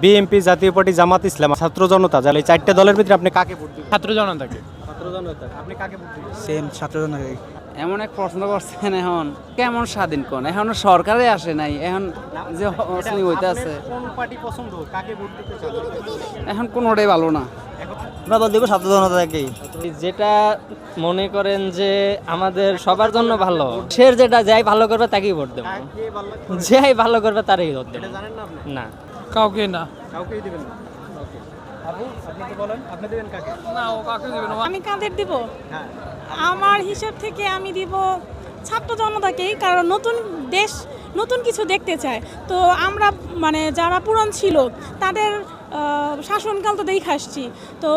BNP Jatiya party Jamaat ইসলাম ছাত্র জনতা যারা এই চারটে দলের ভিতরে আপনি কাকে ভোট দিবেন? ছাত্র জনতাকে ছাত্র জনতা আপনি কাকে ভোট দিবেন? সেম ছাত্রজনকে এমন এক প্রশ্ন করছেন এখন কেমন স্বাধীন কোন? এখন সরকারে আসে নাই এখন যে অসলি হইতে আছে। কোন পার্টি পছন্দ? কাকে ভোট দিতে চান? এখন কোনোটাই ভালো না। আমরা বল দিব ছাত্রজনতাকেই যেটা মনে করেন যে আমাদের সবার জন্য ভালো সে যেটা যাই ভালো করবে তাকেই ভোট দেবো? যাই ভালো করবে তারই ভোট দেবো। এটা জানেন না আপনি? না। কাউকে না। কাউকেই দিবেন না। ওকে আপু আপনি কি বলেন আপনি দিবেন কাকে? না ও আমি কাদের দিব? হ্যাঁ। আমার হিসাব থেকে আমি দিব ছাত্র জনতাকেই কারণ নতুন দেশ নতুন কিছু দেখতে চায়। তো আমরা মানে যারা পুরন ছিল তাদের শাসনকাল তো দেখে আসছি। তো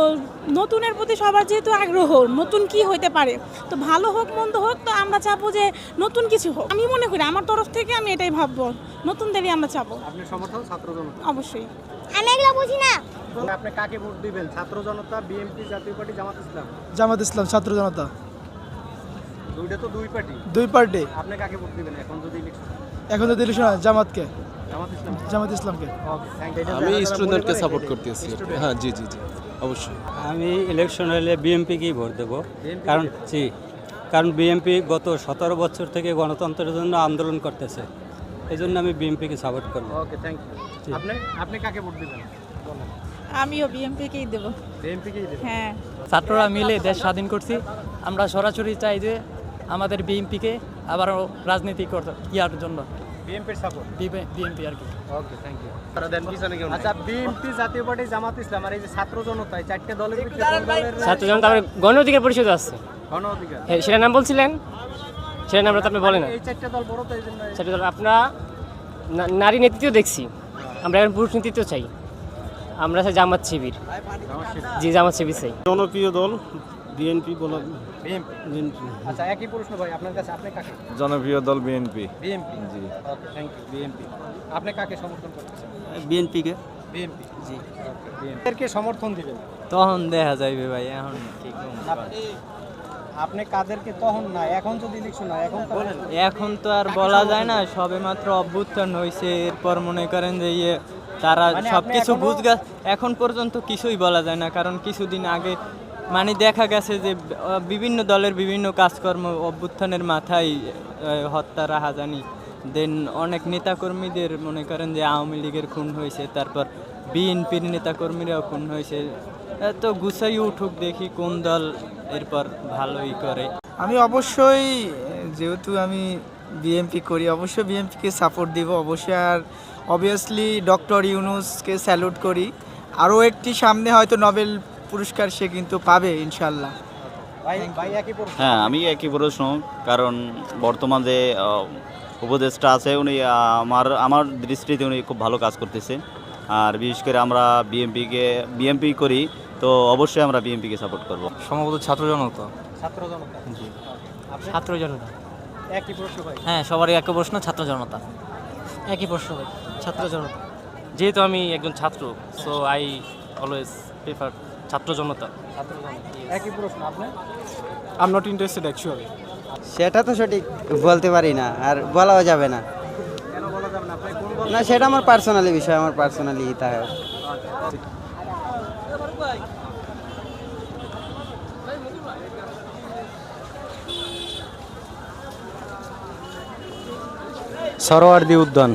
নতুনের প্রতি সবার যেহেতু আগ্রহ নতুন কি হইতে পারে? তো ভালো হোক মন্দ হোক তো আমরা চাবো যে নতুন কিছু হোক। আমি মনে করি আমার তরফ থেকে আমি এটাই ভাববো নতুনদেরই আমরা চাবো। আপনি সমর্থন ছাত্র জনতা? অবশ্যই। আমি এগুলো বুঝি না। আপনি কাকে ভোট দিবেন ছাত্র জনতা বিএনপি জাতীয় পার্টি জামাত ইসলাম? জামাত ইসলাম ছাত্র জনতা। দুইটা তো দুই পার্টি। দুই পার্টি। আপনি কাকে ভোট দিবেন এখন যদি ইলেকশন এখন তো দিলি শোনা জামাতকে। জামাত ইসলামকে। আমি স্টুডেন্টকে সাপোর্ট করতেছি হ্যাঁ জি জি জি অবশ্যই। আমি ইলেকশন হলে বিএমপিকেই ভোট দেবো। কারণ জি কারণ বিএমপি গত সতেরো বছর থেকে গণতন্ত্রের জন্য আন্দোলন করতেছে। এই জন্য আমি বিএমপিকে সাপোর্ট করব। ওকে থ্যাংক ইউ আপনি আপনি কাকে ভোট দিবেন? আমিও বিএমপিকেই দেবো। বিএনপিকেই দিবেন? হ্যাঁ। ছাত্ররা মিলে দেশ স্বাধীন করছি। আমরা সরাসরি চাই যে আমাদের বিএনপিকে আবারও রাজনীতি করতে ইয়ার জন্য। বিএনপির সাপোর্ট বিএনপি আর কি। ওকে থ্যাংক ইউ আচ্ছা বিএনপি জাতীয় পার্টি জামাত ইসলাম আর এই যে ছাত্র জনতা এই চারটে দলের ভিতরে কোন দলের ছাত্র জনতা আমার গণ অধিকার পরিষদ আছে। গণ অধিকার। হ্যাঁ, সেটার নাম বলছিলেন? সেটার নামটা আপনি বলেন না। এই চারটে দল বড় তো এই জন্য সেটা তো আপনারা নারী নেতৃত্ব দেখছি। আমরা এখন পুরুষ নেতৃত্ব চাই। আমরা চাই জামাত শিবির। জি জামাত শিবির চাই। জনপ্রিয় দল বিএনপি বলা বিএনপি। আচ্ছা একই প্রশ্ন ভাই আপনার কাছে আপনি কাকে? জনপ্রিয় দল BNP. BNP. G. Okay thank you BNP. আপনি কাকে সমর্থন করতেছেন বিএনপিকে। বিএনপি। জি। সমর্থন দিবেন? তখন দেখা যাইবে ভাই এখন ঠিক আপনি কাদেরকে তখন না এখন যদি ইলেকশন হয় এখন তো বলেন। এখন তো আর বলা যায় না সবে মাত্র অভ্যুত্থান হয়েছে এরপর মনে করেন যে ইয়ে তারা সবকিছু সব আপনি বুঝগা এখন পর্যন্ত কিছুই বলা যায় না কারণ কিছুদিন আগে মানে দেখা গেছে যে বিভিন্ন দলের বিভিন্ন কাজকর্ম অভ্যুত্থানের মাথায় হত্যা, রাহাজানি, দেন অনেক নেতাকর্মীদের মনে করেন যে আওয়ামী লীগের খুন হয়েছে, তারপর বিএনপির নেতাকর্মীরাও খুন হয়েছে। তো গুছাই উঠুক দেখি কোন দল এরপর ভালোই করে। আমি অবশ্যই, যেহেতু আমি বিএমপি করি, অবশ্যই বিএমপিকে সাপোর্ট দিব। অবশ্যই আর অবভিয়াসলি ডক্টর ইউনুসকে স্যালুট করি। আরও একটি সামনে হয়তো নোবেল পুরস্কার সে কিন্তু পাবে ইনশাল্লাহ ভাই ভাই একই হ্যাঁ আমি একই প্রশ্ন কারণ বর্তমান যে উপদেষ্টা আছে উনি আমার আমার দৃষ্টিতে উনি খুব ভালো কাজ করতেছে। আর বিশেষ করে আমরা বিএমপিকে বিএমপি করি তো অবশ্যই আমরা বিএমপিকে সাপোর্ট করব। সম্ভবত ছাত্র জনতা। ছাত্র জনতা। ছাত্র জনতা। একই প্রশ্ন ভাই। হ্যাঁ সবারই একই প্রশ্ন ছাত্র জনতা। একই প্রশ্ন ছাত্র জনতা। যেহেতু আমি একজন ছাত্র সো আই অলওয়েজ প্রেফার ছাত্র জনতা। ছাত্র জনতা একই প্রশ্ন আপনি? আম নট ইন্টারেস্টেড অ্যাকচুয়ালি সেটা তো সঠিক বলতে পারি না আর বলাও যাবে না। কেন বলা যাবে না? আপনি কোন দল না সেটা আমার পার্সোনালি বিষয় আমার পার্সোনালি তা সরোয়ার্দী উদ্যান।